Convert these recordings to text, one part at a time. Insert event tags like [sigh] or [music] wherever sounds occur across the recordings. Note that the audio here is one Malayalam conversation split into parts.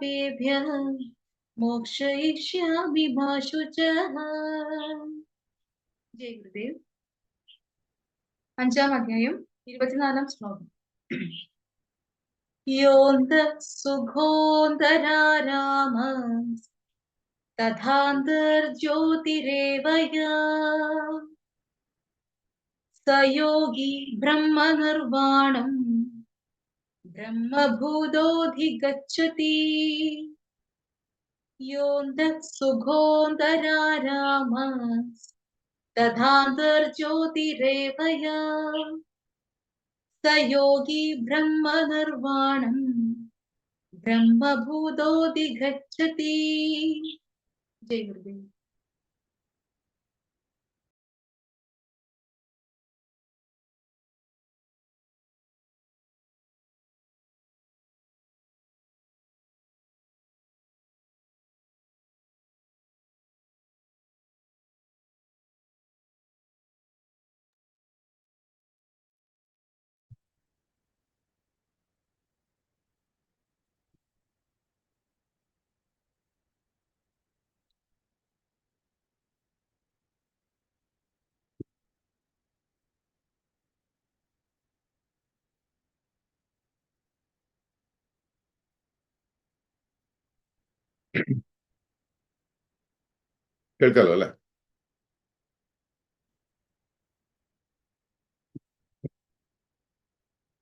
പാപേഭ്യः മോക്ഷയിഷ്യാമി ഭാഷുചഃ ജയ് ഗുരുദേവ് അഞ്ചാം അധ്യായം ഇരുപത്തിനാലാം ശ്ലോകം യോന്ത സുഖോന്തരാരാമ തഥാന്തർജ്യോതിരേവ യാ स योगी ब्रह्मनिर्वाणं ब्रह्मभूतोऽधिगच्छति योऽन्तः सुखोऽन्तराराम तथान्तर्ज्योतिरेव या स योगी ब्रह्मनिर्वाणं ब्रह्मभूतोऽधिगच्छति जय गुरुदेव। [clears throat] കേൾക്കാലോ അല്ലേ?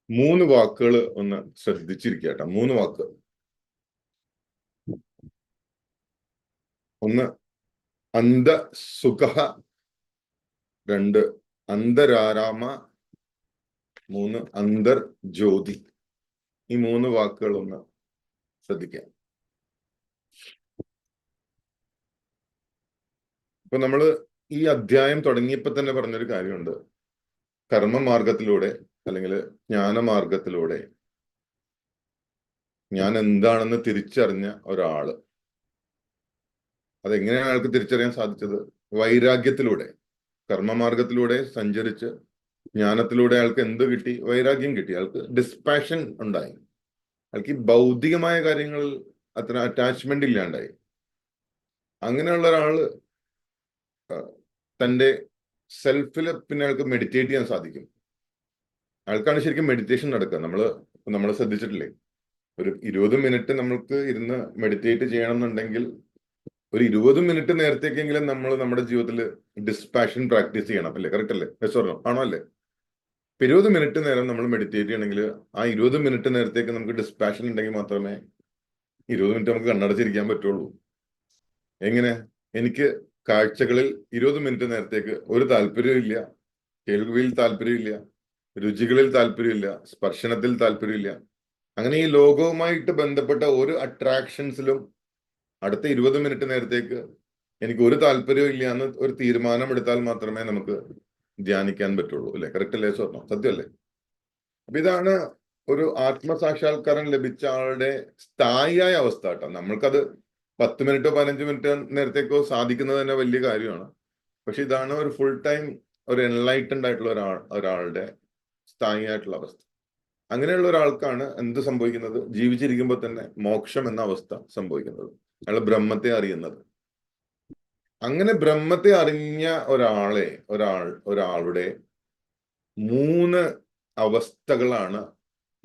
മൂന്ന് വാക്കുകൾ ഒന്ന് ശ്രദ്ധിച്ചിരിക്കട്ട. മൂന്ന് വാക്ക്. ഒന്ന് അന്ധസുഖ രണ്ട് അന്തരാരാമ. മൂന്ന് അന്തർ ജ്യോതി. ഈ മൂന്ന് വാക്കുകൾ ഒന്ന് ശ്രദ്ധിക്കാം. ഇപ്പൊ നമ്മൾ ഈ അധ്യായം തുടങ്ങിയപ്പോ തന്നെ പറഞ്ഞൊരു കാര്യമുണ്ട്. കർമ്മമാർഗത്തിലൂടെ അല്ലെങ്കിൽ ജ്ഞാനമാർഗത്തിലൂടെ ഞാൻ എന്താണെന്ന് തിരിച്ചറിഞ്ഞ ഒരാൾ. അതെങ്ങനെയാണ് അയാൾക്ക് തിരിച്ചറിയാൻ സാധിച്ചത്? വൈരാഗ്യത്തിലൂടെ കർമ്മമാർഗത്തിലൂടെ സഞ്ചരിച്ച് ജ്ഞാനത്തിലൂടെ അയാൾക്ക് എന്ത് കിട്ടി? വൈരാഗ്യം കിട്ടി. അയാൾക്ക് ഡിസ്പാഷൻ ഉണ്ടായി. അയാൾക്ക് ഈ ഭൗതികമായ കാര്യങ്ങളിൽ അത്ര അറ്റാച്ച്മെന്റ് ഇല്ലാണ്ടായി. അങ്ങനെയുള്ള ഒരാൾ തന്റെ സെൽഫിൽ പിന്നെ അയാൾക്ക് മെഡിറ്റേറ്റ് ചെയ്യാൻ സാധിക്കും. അയാൾക്കാണ് ശരിക്കും മെഡിറ്റേഷൻ നടക്കുക. നമ്മൾ നമ്മൾ ശ്രദ്ധിച്ചിട്ടില്ലേ? ഒരു ഇരുപത് മിനിറ്റ് നമ്മൾക്ക് ഇരുന്ന് മെഡിറ്റേറ്റ് ചെയ്യണം എന്നുണ്ടെങ്കിൽ ഒരു ഇരുപത് മിനിറ്റ് നേരത്തേക്കെങ്കിലും നമ്മൾ നമ്മുടെ ജീവിതത്തിൽ ഡിസ്പാഷൻ പ്രാക്ടീസ് ചെയ്യണം അല്ലേ? കറക്റ്റ് അല്ലേ? പറഞ്ഞോ ആണോ അല്ലേ? ഇരുപത് മിനിറ്റ് നേരം നമ്മൾ മെഡിറ്റേറ്റ് ചെയ്യണമെങ്കിൽ ആ ഇരുപത് മിനിറ്റ് നേരത്തേക്ക് നമുക്ക് ഡിസ്പാഷൻ ഉണ്ടെങ്കിൽ മാത്രമേ ഇരുപത് മിനിറ്റ് നമുക്ക് കണ്ണടച്ചിരിക്കാൻ പറ്റുള്ളൂ. എങ്ങനെ? എനിക്ക് കാഴ്ചകളിൽ ഇരുപത് മിനിറ്റ് നേരത്തേക്ക് ഒരു താല്പര്യമില്ല കേൾവിയിൽ താല്പര്യമില്ല. രുചികളിൽ താല്പര്യമില്ല. സ്പർശനത്തിൽ താല്പര്യമില്ല. അങ്ങനെ ഈ ലോകവുമായിട്ട് ബന്ധപ്പെട്ട ഒരു അട്രാക്ഷൻസിലും അടുത്ത ഇരുപത് മിനിറ്റ് നേരത്തേക്ക് എനിക്ക് ഒരു താല്പര്യവും ഇല്ല എന്ന് ഒരു തീരുമാനം എടുത്താൽ മാത്രമേ നമുക്ക് ധ്യാനിക്കാൻ പറ്റുള്ളൂ അല്ലെ? കറക്റ്റ് അല്ലേ സ്വർണം സത്യമല്ലേ? അപ്പൊ ഇതാണ് ഒരു ആത്മസാക്ഷാത്കാരം ലഭിച്ച ആളുടെ സ്ഥായിയായ അവസ്ഥ കേട്ടോ. നമ്മൾക്കത് പത്ത് മിനിറ്റോ പതിനഞ്ച് മിനിറ്റോ നേരത്തേക്കോ സാധിക്കുന്നത് തന്നെ വലിയ കാര്യമാണ്. പക്ഷെ ഇതാണ് ഒരു ഫുൾ ടൈം ഒരു എൻലൈറ്റൻഡ് ആയിട്ടുള്ള ഒരാൾ ഒരാളുടെ സ്ഥായി ആയിട്ടുള്ള അവസ്ഥ. അങ്ങനെയുള്ള ഒരാൾക്കാണ് എന്ത് സംഭവിക്കുന്നത്? ജീവിച്ചിരിക്കുമ്പോൾ തന്നെ മോക്ഷം എന്ന അവസ്ഥ സംഭവിക്കുന്നത്. അയാൾ ബ്രഹ്മത്തെ അറിയുന്നത്. അങ്ങനെ ബ്രഹ്മത്തെ അറിഞ്ഞ ഒരാളെ ഒരാൾ ഒരാളുടെ മൂന്ന് അവസ്ഥകളാണ്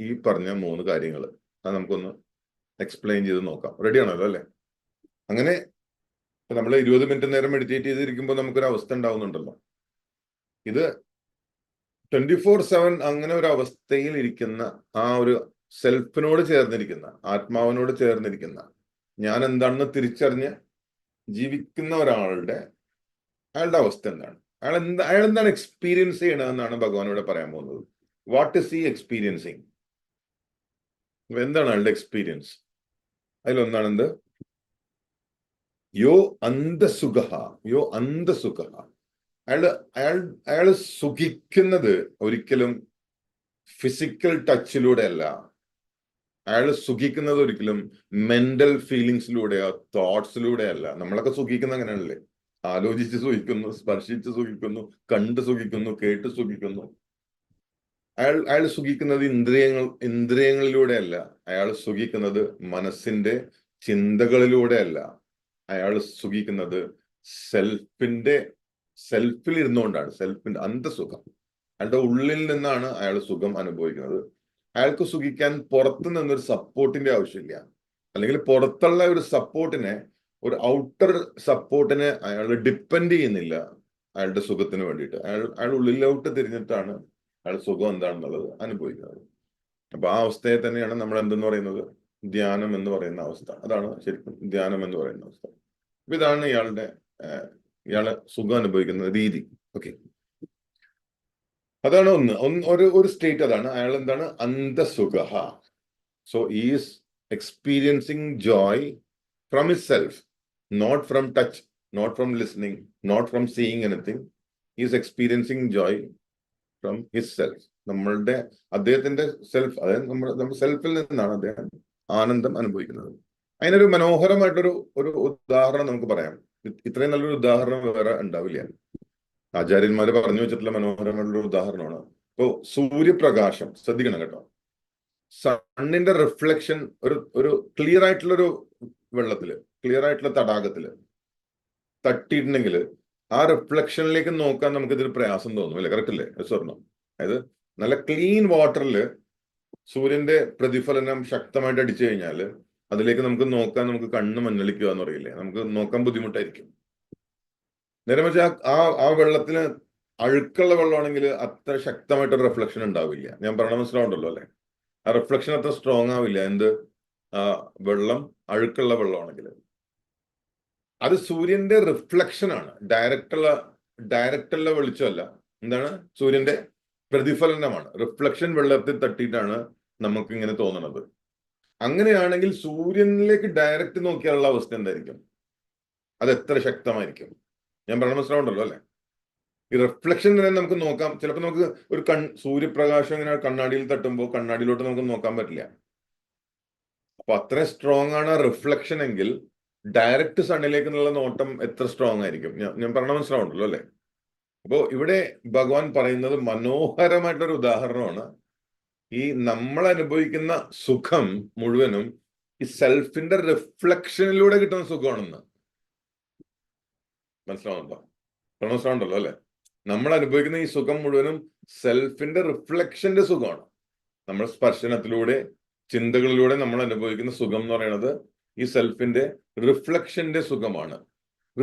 ഈ പറഞ്ഞ മൂന്ന് കാര്യങ്ങൾ അത് നമുക്കൊന്ന് എക്സ്പ്ലെയിൻ ചെയ്ത് നോക്കാം. റെഡി ആണല്ലോ അല്ലെ? അങ്ങനെ നമ്മൾ ഇരുപത് മിനിറ്റ് നേരം മെഡിറ്റേറ്റ് ചെയ്തിരിക്കുമ്പോൾ നമുക്കൊരു അവസ്ഥ ഉണ്ടാവുന്നുണ്ടല്ലോ. ഇത് ട്വന്റി ഫോർ സെവൻ അങ്ങനെ ഒരു അവസ്ഥയിൽ ഇരിക്കുന്ന ആ ഒരു സെൽഫിനോട് ചേർന്നിരിക്കുന്ന ആത്മാവിനോട് ചേർന്നിരിക്കുന്ന ഞാൻ എന്താണെന്ന് തിരിച്ചറിഞ്ഞ് ജീവിക്കുന്ന ഒരാളുടെ അയാളുടെ അവസ്ഥ എന്താണ്? അയാൾ എന്താ അയാൾ എന്താണ് എക്സ്പീരിയൻസ് ചെയ്യണതെന്നാണ് ഭഗവാൻ ഇവിടെ പറയാൻ പോകുന്നത്. വാട്ട് ഇസ് ഈ എക്സ്പീരിയൻസിങ് എന്താണ് അയാളുടെ എക്സ്പീരിയൻസ് അതിലൊന്നാണ് എന്ത് യോ അന്തസുഖ യോ അന്തസുഖ അയാൾ അയാൾ അയാൾ സുഖിക്കുന്നത് ഒരിക്കലും ഫിസിക്കൽ ടച്ചിലൂടെ അല്ല അയാൾ സുഖിക്കുന്നത് ഒരിക്കലും മെന്റൽ ഫീലിങ്സിലൂടെയോ തോട്ട്സിലൂടെ അല്ല നമ്മളൊക്കെ സുഖിക്കുന്ന അങ്ങനെയല്ലേ ആലോചിച്ച് സുഖിക്കുന്നു സ്പർശിച്ച് സുഖിക്കുന്നു കണ്ട് സുഖിക്കുന്നു കേട്ട് സുഖിക്കുന്നു. അയാൾ അയാൾ സുഖിക്കുന്നത് ഇന്ദ്രിയങ്ങൾ ഇന്ദ്രിയങ്ങളിലൂടെ അല്ല അയാൾ സുഖിക്കുന്നത് മനസ്സിന്റെ ചിന്തകളിലൂടെയല്ല. അയാൾ സുഖിക്കുന്നത് സെൽഫിന്റെ സെൽഫിൽ ഇരുന്നുകൊണ്ടാണ് സെൽഫിന്റെ അന്തസുഖം അയാളുടെ ഉള്ളിൽ നിന്നാണ് അയാൾ സുഖം അനുഭവിക്കുന്നത്. അയാൾക്ക് സുഖിക്കാൻ പുറത്തു നിന്നൊരു സപ്പോർട്ടിന്റെ ആവശ്യമില്ല. അല്ലെങ്കിൽ പുറത്തുള്ള ഒരു സപ്പോർട്ടിനെ ഒരു ഔട്ടർ സപ്പോർട്ടിനെ അയാൾ ഡിപ്പെൻഡ് ചെയ്യുന്നില്ല അയാളുടെ സുഖത്തിന് വേണ്ടിയിട്ട്. അയാൾ അയാൾ ഉള്ളിലോട്ട് തിരിഞ്ഞിട്ടാണ് അയാൾ സുഖം എന്താണെന്നുള്ളത് അനുഭവിക്കുന്നത്. അപ്പൊ ആ അവസ്ഥയെ തന്നെയാണ് നമ്മൾ എന്തെന്ന് പറയുന്നത്? ധ്യാനം എന്ന് പറയുന്ന അവസ്ഥ. അതാണ് ശരിക്കും ധ്യാനം എന്ന് പറയുന്ന അവസ്ഥ. അപ്പൊ ഇതാണ് ഇയാളുടെ ഇയാളെ സുഖം അനുഭവിക്കുന്ന രീതി. ഓക്കെ. അതാണ് ഒന്ന്. ഒരു ഒരു സ്റ്റേറ്റ് അതാണ്. അയാൾ എന്താണ് അന്തസുഖ so is experiencing joy from his self not from touch not from listening not from seeing anything is experiencing joy from his self നമ്മളുടെ അദ്ദേഹത്തിന്റെ സെൽഫ് അതായത് നമ്മുടെ നമ്മുടെ സെൽഫിൽ നിന്നാണ് അദ്ദേഹം ആനന്ദം അനുഭവിക്കുന്നത്. അതിനൊരു മനോഹരമായിട്ടൊരു ഒരു ഉദാഹരണം നമുക്ക് പറയാം. ഇത് ഇത്രയും നല്ലൊരു ഉദാഹരണം വേറെ ഉണ്ടാവില്ല. ആചാര്യന്മാര് പറഞ്ഞു വെച്ചിട്ടുള്ള മനോഹരമായിട്ടുള്ള ഒരു ഉദാഹരണമാണ്. ഇപ്പോ സൂര്യപ്രകാശം ശ്രദ്ധിക്കണം കേട്ടോ. സണ്ണിന്റെ റിഫ്ലക്ഷൻ ഒരു ഒരു ക്ലിയർ ആയിട്ടുള്ള ഒരു വെള്ളത്തിൽ ക്ലിയർ ആയിട്ടുള്ള തടാകത്തിൽ തട്ടിയിട്ടുണ്ടെങ്കിൽ ആ റിഫ്ലക്ഷനിലേക്ക് നോക്കാൻ നമുക്ക് ഇതൊരു പ്രയാസം തോന്നും അല്ലെ? കറക്റ്റ് അല്ലേ സ്വർണം അതായത് നല്ല ക്ലീൻ വാട്ടറിൽ സൂര്യന്റെ പ്രതിഫലനം ശക്തമായിട്ട് അടിച്ചു കഴിഞ്ഞാൽ അതിലേക്ക് നമുക്ക് നോക്കാൻ നമുക്ക് കണ്ണ് മഞ്ഞളിക്കുക എന്ന് പറയില്ലേ? നമുക്ക് നോക്കാൻ ബുദ്ധിമുട്ടായിരിക്കും. നേരെ മറിച്ച് ആ- ആ വെള്ളത്തിന് അഴുക്കുള്ള വെള്ളമാണെങ്കിൽ അത്ര ശക്തമായിട്ട് റിഫ്ലക്ഷൻ ഉണ്ടാവില്ല. ഞാൻ പറഞ്ഞ മനസ്സിലാവുണ്ടല്ലോ അല്ലെ? ആ റിഫ്ലക്ഷൻ അത്ര സ്ട്രോങ് ആവില്ല. എന്ത്? വെള്ളം അഴുക്കുള്ള വെള്ളമാണെങ്കിൽ അത് സൂര്യന്റെ റിഫ്ലക്ഷൻ ആണ്. ഡയറക്റ്റുള്ള ഡയറക്റ്റുള്ള വെളിച്ചമല്ല. എന്താണ്? സൂര്യന്റെ പ്രതിഫലനമാണ്. റിഫ്ലക്ഷൻ വെള്ളത്തിൽ തട്ടിയിട്ടാണ് നമുക്ക് ഇങ്ങനെ തോന്നുന്നത് അങ്ങനെയാണെങ്കിൽ സൂര്യനിലേക്ക് ഡയറക്റ്റ് നോക്കിയാലുള്ള അവസ്ഥ എന്തായിരിക്കും? അത് എത്ര ശക്തമായിരിക്കും? ഞാൻ പറഞ്ഞ മനസ്സിലാവുണ്ടല്ലോ അല്ലെ? ഈ റിഫ്ലക്ഷൻ തന്നെ നമുക്ക് നോക്കാം. ചിലപ്പോൾ നമുക്ക് ഒരു കൺ സൂര്യപ്രകാശം ഇങ്ങനെ കണ്ണാടിയിൽ തട്ടുമ്പോൾ കണ്ണാടിയിലോട്ട് നമുക്ക് നോക്കാൻ പറ്റില്ല. അപ്പൊ അത്രയും സ്ട്രോങ് ആണ് റിഫ്ലക്ഷൻ എങ്കിൽ ഡയറക്റ്റ് സണ്ണിലേക്ക് എന്നുള്ള നോട്ടം എത്ര സ്ട്രോങ് ആയിരിക്കും? ഞാൻ പറഞ്ഞ മനസ്സിലാവുണ്ടല്ലോ അല്ലെ? അപ്പോ ഇവിടെ ഭഗവാൻ പറയുന്നത് മനോഹരമായിട്ടൊരു ഉദാഹരണമാണ്. ഈ നമ്മൾ അനുഭവിക്കുന്ന സുഖം മുഴുവനും ഈ സെൽഫിന്റെ റിഫ്ലക്ഷനിലൂടെ കിട്ടുന്ന സുഖമാണെന്ന്. മനസ്സിലാവുന്നുണ്ടോ? മനസ്സിലാവുണ്ടല്ലോ അല്ലെ? നമ്മൾ അനുഭവിക്കുന്ന ഈ സുഖം മുഴുവനും സെൽഫിന്റെ റിഫ്ലക്ഷന്റെ സുഖമാണ്. നമ്മൾ സ്പർശനത്തിലൂടെ ചിന്തകളിലൂടെ നമ്മൾ അനുഭവിക്കുന്ന സുഖം എന്ന് പറയുന്നത് ഈ സെൽഫിന്റെ റിഫ്ലക്ഷന്റെ സുഖമാണ്.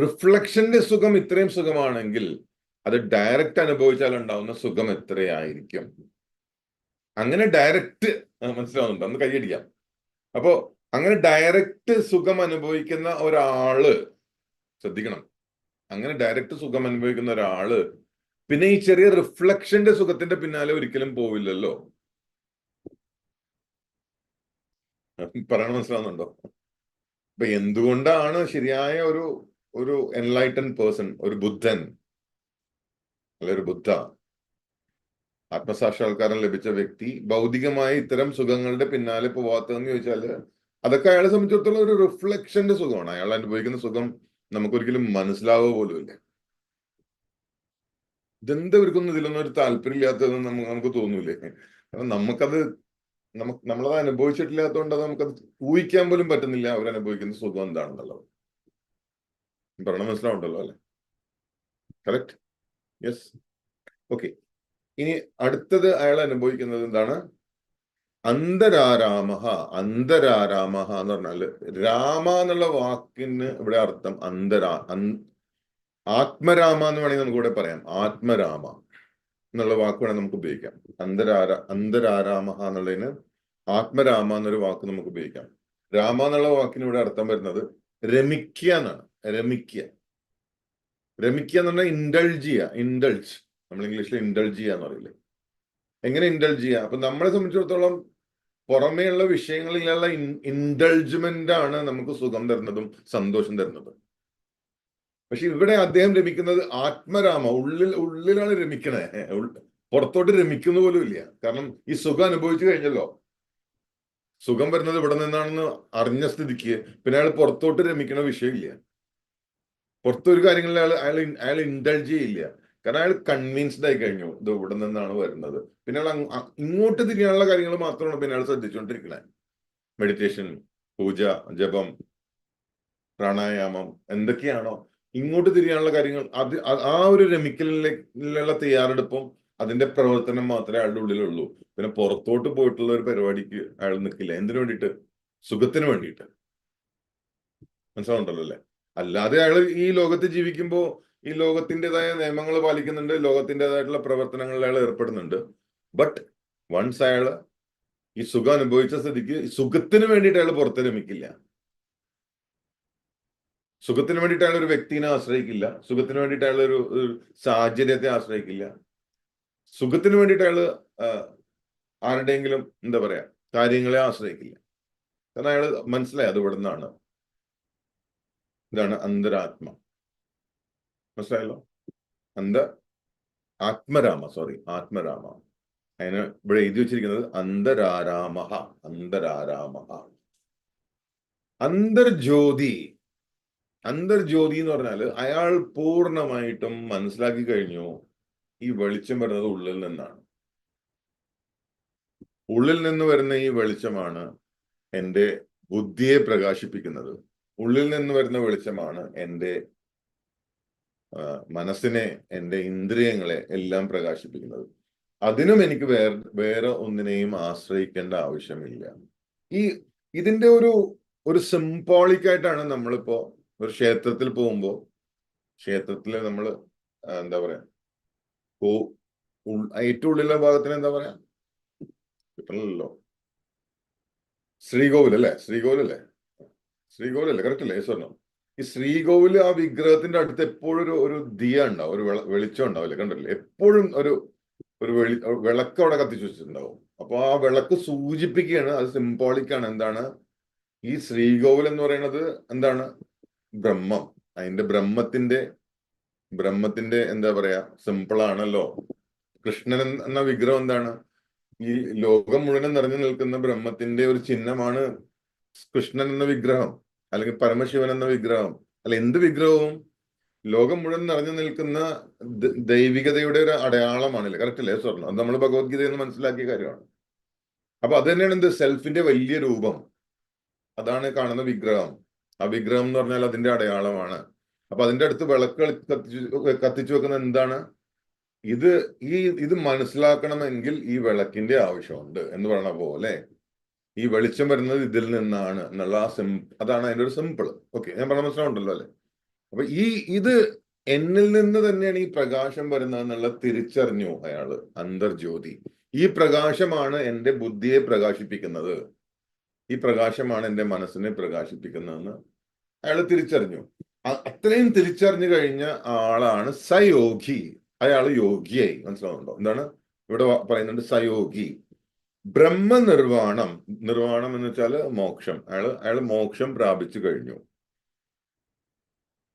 റിഫ്ലക്ഷന്റെ സുഖം ഇത്രയും സുഖമാണെങ്കിൽ അത് ഡയറക്റ്റ് അനുഭവിച്ചാൽ ഉണ്ടാവുന്ന സുഖം എത്രയായിരിക്കും? അങ്ങനെ ഡയറക്റ്റ് മനസ്സിലാവുന്നുണ്ട്? അന്ന് കൈയടിക്കാം അപ്പോ അങ്ങനെ ഡയറക്റ്റ് സുഖം അനുഭവിക്കുന്ന ഒരാൾ ശ്രദ്ധിക്കണം. അങ്ങനെ ഡയറക്റ്റ് സുഖം അനുഭവിക്കുന്ന ഒരാൾ പിന്നെ ഈ ചെറിയ റിഫ്ലക്ഷന്റെ സുഖത്തിന്റെ പിന്നാലെ ഒരിക്കലും പോവില്ലല്ലോ. പറയണ മനസ്സിലാവുന്നുണ്ടോ? അപ്പൊ എന്തുകൊണ്ടാണ് ശരിയായ ഒരു ഒരു എൻലൈറ്റൻ പേഴ്സൺ ഒരു ബുദ്ധൻ അല്ലെ ഒരു ബുദ്ധ. ആത്മസാക്ഷാത്കാരം ലഭിച്ച വ്യക്തി ഭൗതികമായി ഇത്തരം സുഖങ്ങളുടെ പിന്നാലെ പോവാത്തതെന്ന് ചോദിച്ചാൽ അതൊക്കെ അയാളെ സംബന്ധിച്ചിടത്തോളം ഒരു റിഫ്ലക്ഷന്റെ സുഖമാണ്. അയാൾ അനുഭവിക്കുന്ന സുഖം നമുക്കൊരിക്കലും മനസ്സിലാവുക പോലും ഇല്ല ഇതെന്താ ഇവർക്കൊന്നും ഇതിലൊന്നും ഒരു താല്പര്യമില്ലാത്തതെന്ന് നമുക്ക് നമുക്ക് തോന്നൂലേ? കാരണം നമുക്കത് നമുക്ക് നമ്മളത് അനുഭവിച്ചിട്ടില്ലാത്തതുകൊണ്ട് അത് നമുക്കത് ഊഹിക്കാൻ പോലും പറ്റുന്നില്ല അവരനുഭവിക്കുന്ന സുഖം എന്താണെന്നുള്ളത്. പറഞ്ഞ മനസ്സിലാവുണ്ടല്ലോ അല്ലെ? കറക്റ്റ് യെസ് ഓക്കെ ഇനി അടുത്തത് അയാൾ അനുഭവിക്കുന്നത് എന്താണ്? അന്തരാരാമഹ അന്തരാരാമഹ എന്ന് പറഞ്ഞാൽ രാമ എന്നുള്ള വാക്കിന് ഇവിടെ അർത്ഥം അന്തരാ ആത്മരാമ എന്ന് വേണമെങ്കിൽ നമുക്ക് ഇവിടെ പറയാം. ആത്മരാമ എന്നുള്ള വാക്ക് വേണമെങ്കിൽ നമുക്ക് ഉപയോഗിക്കാം. അന്തരാര അന്തരാരാമഹ എന്നുള്ളതിന് ആത്മരാമ എന്നൊരു വാക്ക് നമുക്ക് ഉപയോഗിക്കാം. രാമ എന്നുള്ള വാക്കിന് ഇവിടെ അർത്ഥം വരുന്നത് രമിക്കുക എന്നാണ്. രമിക്കുക രമിക്കുക എന്ന് പറഞ്ഞാൽ ഇൻഡൾജ് ചെയ്യുക. ഇൻഡൾജ് നമ്മൾ ഇംഗ്ലീഷിൽ ഇൻഡൾജ് ചെയ്യുക എന്ന് പറയില്ലേ? എങ്ങനെ ഇൻഡൾജ് ചെയ്യുക? അപ്പൊ നമ്മളെ സംബന്ധിച്ചിടത്തോളം പുറമേയുള്ള വിഷയങ്ങളിലുള്ള ഇൻഡൾജ്മെന്റ് ആണ് നമുക്ക് സുഖം തരുന്നതും സന്തോഷം തരുന്നതും. പക്ഷെ ഇവിടെ അദ്ദേഹം രമിക്കുന്നത് ആത്മരാമ. ഉള്ളിൽ ഉള്ളിലാണ് രമിക്കണേ. പുറത്തോട്ട് രമിക്കുന്ന പോലും ഇല്ല. കാരണം ഈ സുഖം അനുഭവിച്ചു കഴിഞ്ഞല്ലോ. സുഖം വരുന്നത് ഇവിടെ നിന്നാണെന്ന് അറിഞ്ഞ സ്ഥിതിക്ക് പിന്നെ അയാൾ പുറത്തോട്ട് രമിക്കണ വിഷയമില്ല. പുറത്തൊരു കാര്യങ്ങളിൽ അയാൾ അയാൾ അയാൾ ഇൻഡൾജ് ചെയ്യില്ല. കാരണം അയാൾ കൺവിൻസ്ഡ് ആയി കഴിഞ്ഞു. ഇത് ഇവിടെ നിന്നാണ് വരുന്നത്? പിന്നെ അയാൾ ഇങ്ങോട്ട് തിരിയാനുള്ള കാര്യങ്ങൾ മാത്രമാണ് പിന്നെ അയാൾ ശ്രദ്ധിച്ചുകൊണ്ടിരിക്കണേ മെഡിറ്റേഷൻ പൂജ ജപം പ്രാണായാമം എന്തൊക്കെയാണോ ഇങ്ങോട്ട് തിരിയാനുള്ള കാര്യങ്ങൾ അത് ആ ഒരു രമിക്കലിലുള്ള തയ്യാറെടുപ്പും അതിന്റെ പ്രവർത്തനം മാത്രമേ അയാളുടെ ഉള്ളിലുള്ളൂ. പിന്നെ പുറത്തോട്ട് പോയിട്ടുള്ള ഒരു പരിപാടിക്ക് അയാൾ നിൽക്കില്ല. എന്തിനു വേണ്ടിയിട്ട്? സുഖത്തിന് വേണ്ടിയിട്ട്. മനസ്സിലാവുണ്ടല്ലോ അല്ലേ? അല്ലാതെ അയാൾ ഈ ലോകത്ത് ജീവിക്കുമ്പോൾ ഈ ലോകത്തിന്റെതായ നിയമങ്ങൾ പാലിക്കുന്നുണ്ട് ലോകത്തിന്റെതായിട്ടുള്ള പ്രവർത്തനങ്ങളിൽ അയാൾ ഏർപ്പെടുന്നുണ്ട്. ബട്ട് വൺസ് അയാൾ ഈ സുഖം അനുഭവിച്ച സ്ഥിതിക്ക് സുഖത്തിന് വേണ്ടിയിട്ട് അയാൾ പുറത്ത് രമിക്കില്ല സുഖത്തിന് വേണ്ടിയിട്ട് അയാൾ ഒരു വ്യക്തിനെ ആശ്രയിക്കില്ല. സുഖത്തിന് വേണ്ടിയിട്ട് അയാൾ ഒരു സാഹചര്യത്തെ ആശ്രയിക്കില്ല. സുഖത്തിന് വേണ്ടിയിട്ട് അയാൾ ആരുടെയെങ്കിലും എന്താ പറയാ കാര്യങ്ങളെ ആശ്രയിക്കില്ല. കാരണം അയാൾ മനസ്സിലായി അത് ഇവിടെ നിന്നാണ് ഇതാണ് അന്തരാത്മ. മനസ്സിലായല്ലോ? അന്ത ആത്മരാമ സോറി ആത്മരാമ. അതിന് ഇവിടെ എഴുതി വെച്ചിരിക്കുന്നത് അന്തരാരാമ അന്തരാരാമ അന്തർജ്യോതി അന്തർജ്യോതി എന്ന് പറഞ്ഞാൽ അയാൾ പൂർണമായിട്ടും മനസ്സിലാക്കി കഴിഞ്ഞു ഈ വെളിച്ചം വരുന്നത് ഉള്ളിൽ നിന്നാണ്. ഉള്ളിൽ നിന്ന് വരുന്ന ഈ വെളിച്ചമാണ് എന്റെ ബുദ്ധിയെ പ്രകാശിപ്പിക്കുന്നത്. ഉള്ളിൽ നിന്ന് വരുന്ന വെളിച്ചമാണ് എന്റെ മനസ്സിനെ എന്റെ ഇന്ദ്രിയങ്ങളെ എല്ലാം പ്രകാശിപ്പിക്കുന്നത്. അതിനും എനിക്ക് വേറെ വേറെ ഒന്നിനെയും ആശ്രയിക്കേണ്ട ആവശ്യമില്ല. ഈ ഇതിന്റെ ഒരു ഒരു സിംബോളിക് ആയിട്ടാണ് നമ്മളിപ്പോ ഒരു ക്ഷേത്രത്തിൽ പോകുമ്പോൾ ക്ഷേത്രത്തിൽ നമ്മൾ എന്താ പറയാ പോ ഏറ്റവും ഉള്ളിലെ ഭാഗത്തിന് എന്താ പറയാ? കിട്ടണല്ലോ ശ്രീകോവിൽ അല്ലേ ശ്രീകോവിൽ അല്ലേ ശ്രീകോവിൽ അല്ലേ കറക്റ്റ് അല്ലേ? സ്വർണം ഈ ശ്രീകോവിൽ ആ വിഗ്രഹത്തിന്റെ അടുത്ത് എപ്പോഴും ഒരു ഒരു ദിയ ഉണ്ടാവും ഒരു വെള- വെളിച്ചം ഉണ്ടാവില്ലേ? കണ്ടില്ലേ എപ്പോഴും ഒരു ഒരു വെളി വിളക്ക് അവിടെ കത്തിച്ചു വെച്ചിട്ടുണ്ടാവും. അപ്പൊ ആ വിളക്ക് സൂചിപ്പിക്കുകയാണ് അത് സിംബോളിക്കാണ് എന്താണ്? ഈ ശ്രീകോവിൽ എന്ന് പറയുന്നത് എന്താണ്? ബ്രഹ്മം. അതിന്റെ ബ്രഹ്മത്തിന്റെ ബ്രഹ്മത്തിന്റെ എന്താ പറയാ സിമ്പിൾ ആണല്ലോ. കൃഷ്ണൻ എന്ന വിഗ്രഹം എന്താണ്? ഈ ലോകം മുഴുവൻ നിറഞ്ഞു നിൽക്കുന്ന ബ്രഹ്മത്തിന്റെ ഒരു ചിഹ്നമാണ് കൃഷ്ണൻ എന്ന വിഗ്രഹം. അല്ലെങ്കിൽ പരമശിവൻ എന്ന വിഗ്രഹം. അല്ല എന്ത് വിഗ്രഹവും ലോകം മുഴുവൻ നിറഞ്ഞു നിൽക്കുന്ന ദൈവികതയുടെ ഒരു അടയാളമാണല്ലേ? കറക്റ്റ് അല്ലേ സ്വർണം? അത് നമ്മൾ ഭഗവത്ഗീതയിൽ എന്ന് മനസ്സിലാക്കിയ കാര്യമാണ്. അപ്പൊ അത് തന്നെയാണ് എന്ത്? സെൽഫിന്റെ വലിയ രൂപം. അതാണ് കാണുന്ന വിഗ്രഹം. ആ വിഗ്രഹം എന്ന് പറഞ്ഞാൽ അതിന്റെ അടയാളമാണ്. അപ്പൊ അതിന്റെ അടുത്ത് വിളക്ക് കത്തിച്ചു കത്തിച്ചു വെക്കുന്ന എന്താണ്? ഇത് ഈ ഇത് മനസ്സിലാക്കണമെങ്കിൽ ഈ വിളക്കിന്റെ ആവശ്യമുണ്ട് എന്ന് പറഞ്ഞ പോലെ ഈ വെളിച്ചം വരുന്നത് ഇതിൽ നിന്നാണ് എന്നുള്ള ആ സിം അതാണ് അതിന്റെ ഒരു സിമ്പിൾ ഓക്കെ ഞാൻ പറഞ്ഞ മനസ്സിലാവുണ്ടല്ലോ അല്ലെ? അപ്പൊ ഈ ഇത് എന്നിൽ നിന്ന് തന്നെയാണ് ഈ പ്രകാശം വരുന്നത് എന്നുള്ള തിരിച്ചറിഞ്ഞു അയാൾ അന്തർജ്യോതി. ഈ പ്രകാശമാണ് എന്റെ ബുദ്ധിയെ പ്രകാശിപ്പിക്കുന്നത്. ഈ പ്രകാശമാണ് എന്റെ മനസ്സിനെ പ്രകാശിപ്പിക്കുന്നതെന്ന് അയാൾ തിരിച്ചറിഞ്ഞു. അത്രയും തിരിച്ചറിഞ്ഞു കഴിഞ്ഞ ആളാണ് സയോഗി. അയാൾ യോഗിയായി. മനസ്സിലാവുന്നുണ്ടോ? എന്താണ്? ഇവിടെ പറയുന്നുണ്ട് സയോഗി. ബ്രഹ്മനിർവാണം. നിർവാണം എന്ന് വെച്ചാൽ മോക്ഷം. അയാൾ അയാൾ മോക്ഷം പ്രാപിച്ചു കഴിഞ്ഞു.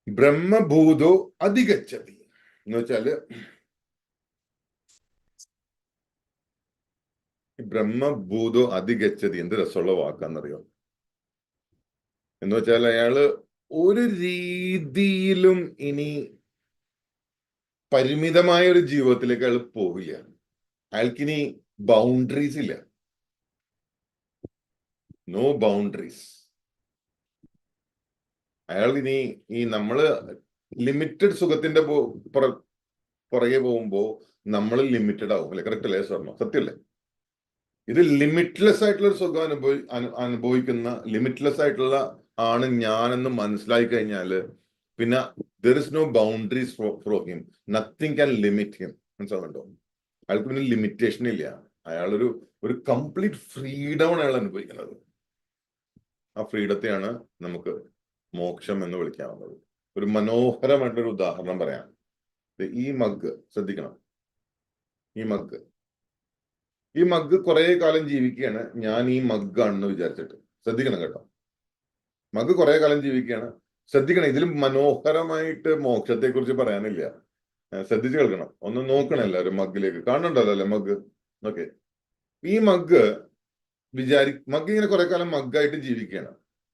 ബ്രഹ്മഭൂതോ അധികച്ചതി എന്ന് വെച്ചാൽ ബ്രഹ്മഭൂതോ അധികച്ചതി എന്ത് രസമുള്ള വാക്കാന്നറിയോ? എന്ന് വെച്ചാൽ അയാൾ ഒരു രീതിയിലും ഇനി പരിമിതമായ ഒരു ജീവിതത്തിലേക്ക് അയാൾ പോവുകയാണ് അയാൾക്കിനി ബൗണ്ടറീസ് ഇല്ല. നോ ബൗണ്ടറീസ് അയാൾ ഇനി ഈ നമ്മൾ ലിമിറ്റഡ് സുഖത്തിന്റെ പുറ- പുറകെ പോകുമ്പോ നമ്മൾ ലിമിറ്റഡ് ആവും. അല്ലെ? കറക്റ്റ് അല്ലേ സ്വർണം? സത്യല്ലേ? ഇത് ലിമിറ്റ്ലെസ് ആയിട്ടുള്ള ഒരു സുഖം അനുഭവി അനുഭവിക്കുന്ന ലിമിറ്റ്ലെസ് ആയിട്ടുള്ള ആണ് ഞാനെന്ന് മനസ്സിലായി കഴിഞ്ഞാൽ പിന്നെ there is no boundaries for him nothing can limit him മനസ്സിലാവുന്നുണ്ടോ? അയാൾക്ക് പിന്നെ ലിമിറ്റേഷൻ ഇല്ല. അയാളൊരു ഒരു കംപ്ലീറ്റ് ഫ്രീഡമാണ് അയാൾ അനുഭവിക്കുന്നത്. ആ ഫ്രീഡത്തെയാണ് നമുക്ക് മോക്ഷം എന്ന് വിളിക്കാവുന്നത്. ഒരു മനോഹരമായിട്ടൊരു ഉദാഹരണം പറയാം. ഈ മഗ് ശ്രദ്ധിക്കണം. ഈ മഗ് ഈ മഗ് കുറെ കാലം ജീവിക്കുകയാണ്. ഞാൻ ഈ മഗ്ഗാണെന്ന് വിചാരിച്ചിട്ട്. ശ്രദ്ധിക്കണം കേട്ടോ. മഗ് കുറെ കാലം ജീവിക്കുകയാണ്. ശ്രദ്ധിക്കണം ഇതിലും മനോഹരമായിട്ട് മോക്ഷത്തെ കുറിച്ച് പറയാനില്ല ശ്രദ്ധിച്ചു കേൾക്കണം. ഒന്ന് നോക്കണം എല്ലാവരും മഗ്ഗിലേക്ക്. കാണണ്ടല്ലോ അല്ലെ മഗ് ഓക്കെ ഈ മഗ് വിചാരി മഗ് ഇങ്ങനെ കുറെ കാലം മഗ്ഗായിട്ട് ജീവിക്കുകയാണ്.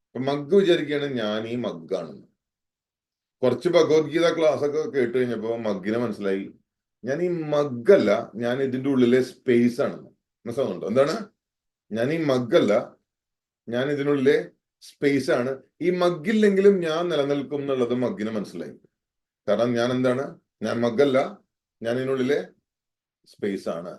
അപ്പൊ മഗ് വിചാരിക്കുകയാണ് ഞാൻ ഈ മഗ്ഗാണെന്ന് കുറച്ച് ഭഗവത്ഗീത ക്ലാസ് ഒക്കെ കേട്ട് കഴിഞ്ഞപ്പോ മഗ്ഗിനെ മനസ്സിലായി. ഞാൻ ഈ മഗ്ഗല്ല ഞാൻ ഇതിന്റെ ഉള്ളിലെ സ്പേസ് ആണെന്ന് മനസ്സിലാവുന്നുണ്ടോ? എന്താണ്? ഞാൻ ഈ മഗ്ഗല്ല ഞാൻ ഇതിനുള്ളിലെ സ്പേസ് ആണ്. ഈ മഗ്ഗില്ലെങ്കിലും ഞാൻ നിലനിൽക്കും എന്നുള്ളത് മഗ്ഗിന് മനസ്സിലായി. കാരണം ഞാൻ എന്താണ്? ഞാൻ മഗ്ഗല്ല ഞാൻ ഇതിനുള്ളിലെ സ്പേസ് ആണ്.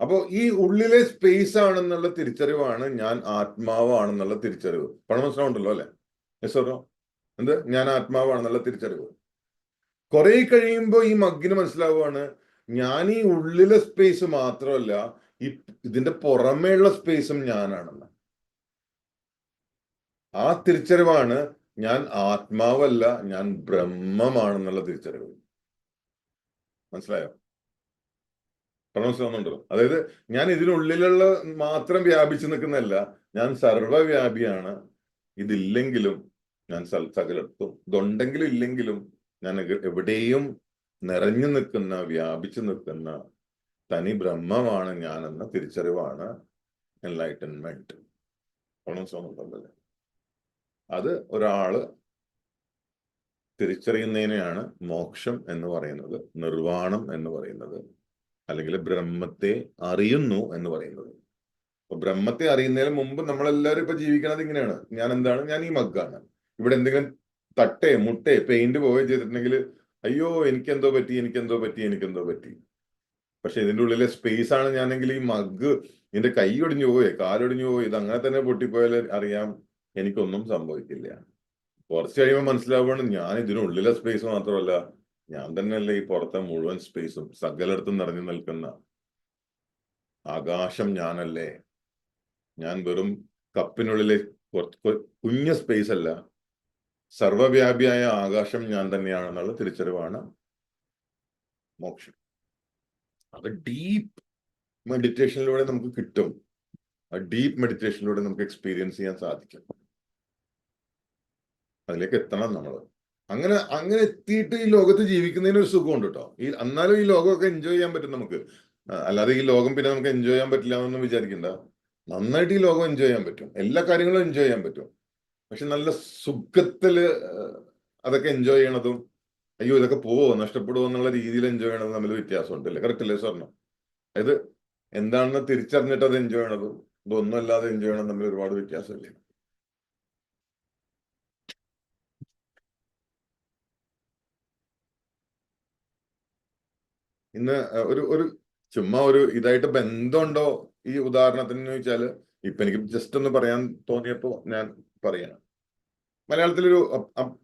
അപ്പോ ഈ ഉള്ളിലെ സ്പേസ് ആണെന്നുള്ള തിരിച്ചറിവാണ് ഞാൻ ആത്മാവാണെന്നുള്ള തിരിച്ചറിവ്. പണം മനസ്സിലാവുണ്ടല്ലോ അല്ലെ? യെസ് എന്ത്? ഞാൻ ആത്മാവാണെന്നുള്ള തിരിച്ചറിവ്. കുറെ കഴിയുമ്പോൾ ഈ മഗ്ഗിന് മനസ്സിലാവുകയാണ് ഞാൻ ഈ ഉള്ളിലെ സ്പേസ് മാത്രമല്ല ഈ ഇതിന്റെ പുറമേയുള്ള സ്പേസും ഞാനാണെന്ന്. ആ തിരിച്ചറിവാണ് ഞാൻ ആത്മാവല്ല ഞാൻ ബ്രഹ്മമാണെന്നുള്ള തിരിച്ചറിവ്. മനസ്സിലായോ? മനസ്സിലാവുന്നുണ്ടല്ലോ അതായത് ഞാൻ ഇതിനുള്ളിലുള്ള മാത്രം വ്യാപിച്ചു നിൽക്കുന്നതല്ല ഞാൻ സർവവ്യാപിയാണ് ഇതില്ലെങ്കിലും ഞാൻ സകലത്തും ഇതുണ്ടെങ്കിലും ഇല്ലെങ്കിലും ഞാൻ എവിടെയും നിറഞ്ഞു നിൽക്കുന്ന വ്യാപിച്ചു നിൽക്കുന്ന തനി ബ്രഹ്മമാണ് ഞാൻ എന്ന തിരിച്ചറിവാണ് എൻലൈറ്റൻമെന്റ് മനസ്സിലാവുന്നുണ്ടല്ലേ അത് ഒരാൾ തിരിച്ചറിയുന്നതിനെയാണ് മോക്ഷം എന്ന് പറയുന്നത് നിർവാണം എന്ന് പറയുന്നത്. അല്ലെങ്കിൽ ബ്രഹ്മത്തെ അറിയുന്നു എന്ന് പറയുന്നത്. അപ്പൊ ബ്രഹ്മത്തെ അറിയുന്നതിന് മുമ്പ് നമ്മളെല്ലാവരും ഇപ്പൊ ജീവിക്കണത് ഇങ്ങനെയാണ്. ഞാൻ എന്താണ്? ഞാൻ ഈ മഗ്ഗാണ്. ഇവിടെ എന്തെങ്കിലും തട്ടേ മുട്ടേ പെയിന്റ് പോവേ ചെയ്തിട്ടുണ്ടെങ്കിൽ അയ്യോ എനിക്കെന്തോ പറ്റി എനിക്കെന്തോ പറ്റി എനിക്കെന്തോ പറ്റി. പക്ഷെ ഇതിന്റെ ഉള്ളിലെ സ്പേസ് ആണ് ഞാനെങ്കിൽ ഈ മഗ് ഇതിന്റെ കൈ ഒടിഞ്ഞു പോയേ കാലൊടിഞ്ഞു പോയി ഇത് അങ്ങനെ തന്നെ പൊട്ടിപ്പോയാൽ അറിയാം എനിക്കൊന്നും സംഭവിക്കില്ല. കുറച്ച് കഴിയുമ്പോൾ മനസ്സിലാവുകയാണ് ഞാൻ ഇതിനുള്ളിലെ സ്പേസ് മാത്രമല്ല ഞാൻ തന്നെയല്ലേ ഈ പുറത്തെ മുഴുവൻ സ്പേസും സകലയിടത്തും നിറഞ്ഞു നിൽക്കുന്ന ആകാശം ഞാനല്ലേ? ഞാൻ വെറും കപ്പിനുള്ളിലെ കുഞ്ഞ സ്പേസ് അല്ല. സർവവ്യാപിയായ ആകാശം ഞാൻ തന്നെയാണെന്നുള്ള തിരിച്ചറിവാണ് മോക്ഷം. അത് ഡീപ്പ് മെഡിറ്റേഷനിലൂടെ നമുക്ക് കിട്ടും. ആ ഡീപ്പ് മെഡിറ്റേഷനിലൂടെ നമുക്ക് എക്സ്പീരിയൻസ് ചെയ്യാൻ സാധിക്കും. അതിലേക്ക് എത്തണം നമ്മൾ അങ്ങനെ അങ്ങനെ എത്തിയിട്ട് ഈ ലോകത്ത് ജീവിക്കുന്നതിന് ഒരു സുഖമുണ്ട് കേട്ടോ ഈ എന്നാലും ഈ ലോകമൊക്കെ എൻജോയ് ചെയ്യാൻ പറ്റും നമുക്ക്. അല്ലാതെ ഈ ലോകം പിന്നെ നമുക്ക് എൻജോയ് ചെയ്യാൻ പറ്റില്ല എന്നൊന്നും വിചാരിക്കണ്ട. നന്നായിട്ട് ഈ ലോകം എൻജോയ് ചെയ്യാൻ പറ്റും. എല്ലാ കാര്യങ്ങളും എൻജോയ് ചെയ്യാൻ പറ്റും. പക്ഷെ നല്ല സുഖത്തിൽ അതൊക്കെ എൻജോയ് ചെയ്യണതും അയ്യോ ഇതൊക്കെ പോവോ നഷ്ടപ്പെടുവോ എന്നുള്ള രീതിയിൽ എൻജോയ് ചെയ്യണതും തമ്മിൽ വ്യത്യാസമുണ്ട് അല്ലേ കറക്റ്റ് അല്ലേ സ്വർണം അതായത് എന്താണെന്ന് തിരിച്ചറിഞ്ഞിട്ട് അത് എൻജോയ് ചെയ്യണതും ഇതൊന്നും അല്ലാതെ എൻജോയ് ചെയ്യണം തമ്മിൽ ഒരുപാട് വ്യത്യാസമില്ലേ? ഇന്ന് ഒരു ഒരു ചുമ്മാ ഒരു ഇതായിട്ട് ബന്ധമുണ്ടോ? ഈ ഉദാഹരണത്തിന് ചോദിച്ചാൽ ഇപ്പൊ എനിക്ക് ജസ്റ്റ് ഒന്ന് പറയാൻ തോന്നിയപ്പോ ഞാൻ പറയണം മലയാളത്തിലൊരു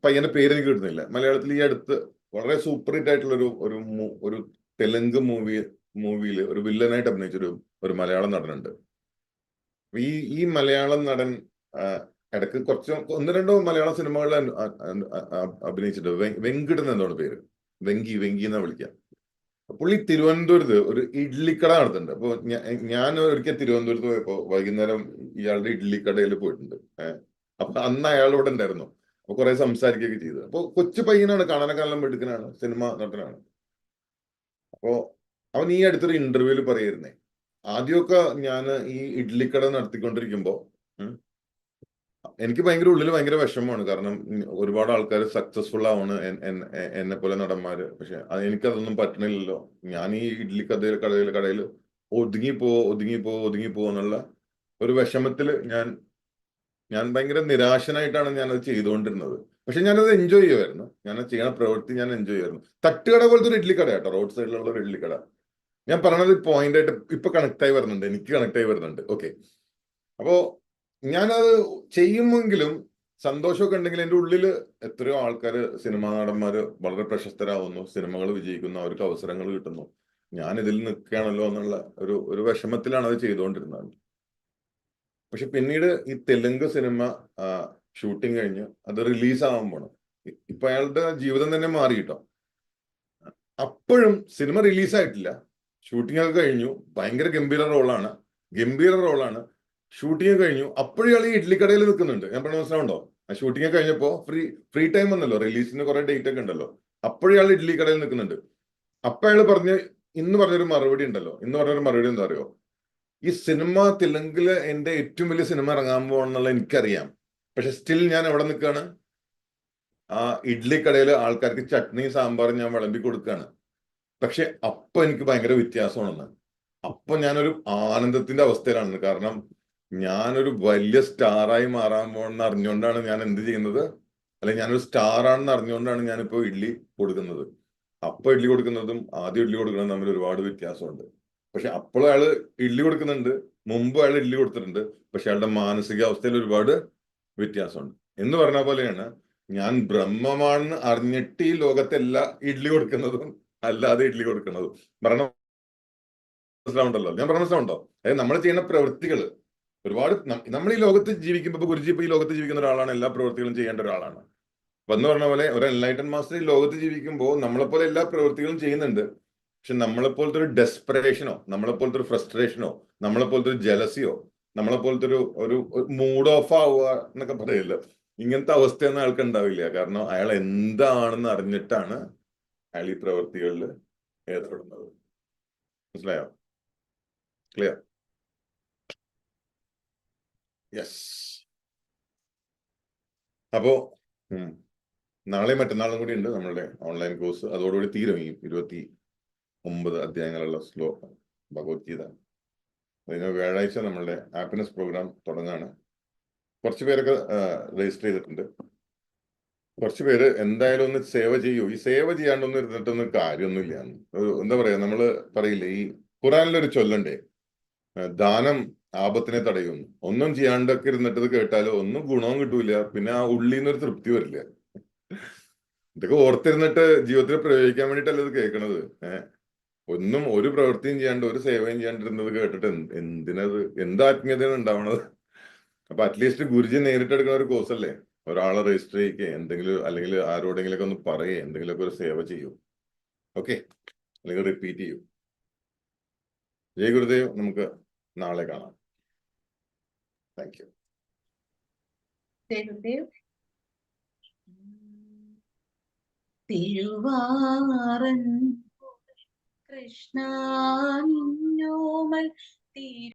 പയ്യന്റെ പേര് എനിക്ക് കിട്ടുന്നില്ല. മലയാളത്തിൽ ഈ അടുത്ത് വളരെ സൂപ്പർ ഹിറ്റ് ആയിട്ടുള്ള ഒരു ഒരു ഒരു തെലുങ്ക് മൂവി മൂവിയിൽ ഒരു വില്ലനായിട്ട് അഭിനയിച്ചൊരു ഒരു മലയാളം നടനുണ്ട്. ഈ ഈ മലയാളം നടൻ ഇടയ്ക്ക് കുറച്ച് ഒന്ന് രണ്ടോ മലയാള സിനിമകളിൽ അഭിനയിച്ചിട്ടുണ്ട്. വെങ്കിടൻ എന്നാണ് പേര്. വെങ്കി വെങ്കി എന്നാ വിളിക്കാം. പുള്ളി തിരുവനന്തപുരത്ത് ഒരു ഇഡ്ലിക്കട നടത്തുന്നുണ്ട്. അപ്പൊ ഞാൻ ഒരിക്കൽ തിരുവനന്തപുരത്ത് പോയപ്പോ വൈകുന്നേരം ഇയാളുടെ ഇഡ്ലിക്കടയിൽ പോയിട്ടുണ്ട്. അപ്പൊ അന്ന് അയാൾ ഇവിടെ ഉണ്ടായിരുന്നു. അപ്പൊ കുറെ സംസാരിക്കുകയൊക്കെ ചെയ്തു. അപ്പൊ കൊച്ചു പയ്യനാണ് കാണാനക്കാലം നല്ല സിനിമ നടനാണ്. അപ്പോ അവൻ ഈ അടുത്തൊരു ഇന്റർവ്യൂവിൽ പറയായിരുന്നേ ആദ്യമൊക്കെ ഞാൻ ഈ ഇഡ്ലിക്കട നടത്തിക്കൊണ്ടിരിക്കുമ്പോ എനിക്ക് ഭയങ്കര ഉള്ളിൽ ഭയങ്കര വിഷമമാണ്. കാരണം ഒരുപാട് ആൾക്കാർ സക്സസ്ഫുൾ ആവാണ് എന്നെ പോലെ നടന്മാര്. പക്ഷെ എനിക്കതൊന്നും പറ്റണില്ലല്ലോ. ഞാൻ ഈ ഇഡ്ലി കടയിൽ കടയിൽ കടയിൽ ഒതുങ്ങിപ്പോ ഒതുങ്ങിപ്പോ ഒതുങ്ങിപ്പോ എന്നുള്ള ഒരു വിഷമത്തിൽ ഞാൻ ഞാൻ ഭയങ്കര നിരാശനായിട്ടാണ് ഞാനത് ചെയ്തുകൊണ്ടിരുന്നത്. പക്ഷെ ഞാനത് എൻജോയ് ചെയ്യുമായിരുന്നു ഞാൻ ചെയ്യണ പ്രവൃത്തി ഞാൻ എൻജോയ് ചെയ്യുമായിരുന്നു തട്ടുകട പോലത്തെ ഒരു ഇഡ്ലി കട കേട്ടോ റോഡ് സൈഡിലുള്ള ഒരു ഇഡ്ലി കട. ഞാൻ പറഞ്ഞത് പോയിന്റ് ആയിട്ട് ഇപ്പൊ കണക്ട് ആയി വരുന്നുണ്ട്. എനിക്ക് കണക്ട് ആയി വരുന്നുണ്ട്. ഓക്കെ അപ്പോ ഞാനത് ചെയ്യുമെങ്കിലും സന്തോഷമൊക്കെ ഉണ്ടെങ്കിൽ എന്റെ ഉള്ളിൽ എത്രയോ ആൾക്കാർ സിനിമാ നടന്മാർ വളരെ പ്രശസ്തരാകുന്നു സിനിമകൾ വിജയിക്കുന്നു. അവർക്ക് അവസരങ്ങൾ കിട്ടുന്നു. ഞാൻ ഇതിൽ നിൽക്കുകയാണല്ലോ എന്നുള്ള ഒരു ഒരു വിഷമത്തിലാണ് അത് ചെയ്തുകൊണ്ടിരുന്നത്. പക്ഷെ പിന്നീട് ഈ തെലുങ്ക് സിനിമ ഷൂട്ടിംഗ് കഴിഞ്ഞ് അത് റിലീസ് ആവാൻ പോണം. ഇപ്പൊ അയാളുടെ ജീവിതം തന്നെ മാറി കേട്ടോ. അപ്പോഴും സിനിമ റിലീസായിട്ടില്ല. ഷൂട്ടിംഗ് ഒക്കെ കഴിഞ്ഞു. ഭയങ്കര ഗംഭീര റോളാണ്. ഗംഭീര റോളാണ്. ഷൂട്ടിംഗ് കഴിഞ്ഞു. അപ്പോഴും ഇയാൾ ഈ ഇഡ്ലിക്കടയിൽ നിൽക്കുന്നുണ്ട്. ഞാൻ പറഞ്ഞ മനസ്സിലാവുണ്ടോ ആ ഷൂട്ടിങ് കഴിഞ്ഞപ്പോ ഫ്രീ ഫ്രീ ടൈം വന്നല്ലോ. റിലീസിന് കുറെ ഡേറ്റ് ഒക്കെ ഉണ്ടല്ലോ. അപ്പോഴും ഇയാൾ ഇഡ്ലി കടയിൽ നിൽക്കുന്നുണ്ട്. അപ്പൊ അയാൾ പറഞ്ഞ് ഇന്ന് പറഞ്ഞൊരു മറുപടി ഉണ്ടല്ലോ. ഇന്ന് പറഞ്ഞൊരു മറുപടി എന്താ അറിയോ? ഈ സിനിമ തെലുങ്കിൽ എന്റെ ഏറ്റവും വലിയ സിനിമ ഇറങ്ങാൻ പോകണമെന്നുള്ള എനിക്കറിയാം. പക്ഷെ സ്റ്റിൽ ഞാൻ എവിടെ നിൽക്കുകയാണ് ആ ഇഡ്ലി കടയിൽ ആൾക്കാർക്ക് ചട്നി സാമ്പാർ ഞാൻ വിളമ്പി കൊടുക്കുകയാണ് പക്ഷെ അപ്പൊ എനിക്ക് ഭയങ്കര വ്യത്യാസമാണെന്ന്. അപ്പൊ ഞാനൊരു ആനന്ദത്തിന്റെ അവസ്ഥയിലാണ്. കാരണം ഞാനൊരു വലിയ സ്റ്റാറായി മാറാൻ പോകണമെന്ന് അറിഞ്ഞുകൊണ്ടാണ് ഞാൻ എന്ത് ചെയ്യുന്നത് അല്ലെ ഞാനൊരു സ്റ്റാറാണെന്ന് അറിഞ്ഞുകൊണ്ടാണ് ഞാനിപ്പോ ഇഡ്ഡലി കൊടുക്കുന്നത് അപ്പൊ ഇഡ്ഡലി കൊടുക്കുന്നതും ആദ്യം ഇഡ്ഡലി കൊടുക്കുന്നതും തമ്മിൽ ഒരുപാട് വ്യത്യാസമുണ്ട് പക്ഷെ അപ്പോൾ അയാൾ ഇഡ്ഡലി കൊടുക്കുന്നുണ്ട് മുമ്പ് അയാൾ ഇഡ്ഡലി കൊടുത്തിട്ടുണ്ട് പക്ഷെ അയാളുടെ മാനസികാവസ്ഥയിൽ ഒരുപാട് വ്യത്യാസമുണ്ട് എന്ന് പറഞ്ഞ പോലെയാണ് ഞാൻ ബ്രഹ്മമാണെന്ന് അറിഞ്ഞിട്ട് ഈ ലോകത്തെല്ലാം ഇഡ്ഡലി കൊടുക്കുന്നതും അല്ലാതെ ഇഡ്ഡലി കൊടുക്കുന്നതും പറഞ്ഞ മനസ്സിലാവുണ്ടല്ലോ ഞാൻ പറഞ്ഞ മനസ്സിലാവുണ്ടോ അതായത് നമ്മൾ ചെയ്യുന്ന പ്രവൃത്തികൾ ഒരുപാട് നമ്മൾ ഈ ലോകത്ത് ജീവിക്കുമ്പോൾ ഇപ്പൊ ഗുരുജി ഇപ്പൊ ഈ ലോകത്ത് ജീവിക്കുന്ന ഒരാളാണ് എല്ലാ പ്രവൃത്തികളും ചെയ്യേണ്ട ഒരാളാണ്. അപ്പൊ എന്ന് പറഞ്ഞ പോലെ ഒരു എൻലൈറ്റൻ മാസ്റ്റർ ഈ ലോകത്ത് ജീവിക്കുമ്പോൾ നമ്മളെപ്പോലെ എല്ലാ പ്രവൃത്തികളും ചെയ്യുന്നുണ്ട്. പക്ഷെ നമ്മളെപ്പോലത്തെ ഒരു ഡെസ്പറേഷനോ നമ്മളെപ്പോലത്തെ ഒരു ഫ്രസ്ട്രേഷനോ നമ്മളെപ്പോലത്തെ ഒരു ജലസിയോ നമ്മളെപ്പോലത്തെ ഒരു ഒരു മൂഡ് ഓഫ് ആവുക എന്നൊക്കെ പറയില്ല ഇങ്ങനത്തെ അവസ്ഥയൊന്നും അയാൾക്ക് ഉണ്ടാവില്ല. കാരണം അയാൾ എന്താണെന്ന് അറിഞ്ഞിട്ടാണ് അയാൾ ഈ പ്രവൃത്തികളിൽ ഏർപ്പെടുന്നത്. മനസ്സിലായോ? ക്ലിയർ യെസ് അപ്പോ നാളെ മറ്റന്നാളും കൂടി ഉണ്ട് നമ്മളുടെ ഓൺലൈൻ കോഴ്സ് അതോടുകൂടി തീരും ഈ ഇരുപത്തി ഒമ്പത് അധ്യായങ്ങളുള്ള ശ്ലോ ഭഗവത്ഗീത. അതിന് വ്യാഴാഴ്ച നമ്മളുടെ ഹാപ്പിനെസ് പ്രോഗ്രാം തുടങ്ങാണ്. കുറച്ച് പേരൊക്കെ രജിസ്റ്റർ ചെയ്തിട്ടുണ്ട്. കുറച്ച് പേര് എന്തായാലും ഒന്ന് സേവ ചെയ്യൂ. ഈ സേവ ചെയ്യാണ്ടൊന്നും ഇരുന്നിട്ടൊന്നും കാര്യമൊന്നുമില്ല. എന്താ പറയാ നമ്മൾ പറയില്ലേ ഈ ഖുറാനിലൊരു ചൊല്ലണ്ടേ ദാനം ആപത്തിനെ തടയുന്നു. ഒന്നും ചെയ്യാണ്ടൊക്കെ ഇരുന്നിട്ട് ഇത് കേട്ടാലോ ഒന്നും ഗുണവും കിട്ടൂല പിന്നെ ആ ഉള്ളിൽ നിന്നൊരു തൃപ്തി വരില്ല. ഇതൊക്കെ ഓർത്തിരുന്നിട്ട് ജീവിതത്തിൽ പ്രയോഗിക്കാൻ വേണ്ടിയിട്ടല്ല ഇത് കേൾക്കണത്? ഏഹ് ഒന്നും ഒരു പ്രവൃത്തിയും ചെയ്യാണ്ട് ഒരു സേവയും ചെയ്യാണ്ടിരുന്നത് കേട്ടിട്ട് എന്ത് എന്തിനത് എന്ത് ആത്മീയതയാണ് ഉണ്ടാവണത്? അപ്പൊ അറ്റ്ലീസ്റ്റ് ഗുരുജി നേരിട്ടെടുക്കുന്ന ഒരു കോഴ്സ് അല്ലേ ഒരാളെ രജിസ്റ്റർ ചെയ്യിക്കുക എന്തെങ്കിലും അല്ലെങ്കിൽ ആരോടെങ്കിലൊക്കെ ഒന്ന് പറയേ എന്തെങ്കിലുമൊക്കെ ഒരു സേവ ചെയ്യൂ. ഓക്കെ? അല്ലെങ്കിൽ റിപ്പീറ്റ് ചെയ്യൂ. ജയ ഗുരുദേവ് നമുക്ക് നാളെ കാണാം. Thank you. ഗുരുദേവ് തിരുവാറൻ കൃഷ്ണ നിന്നോമൽ തിരു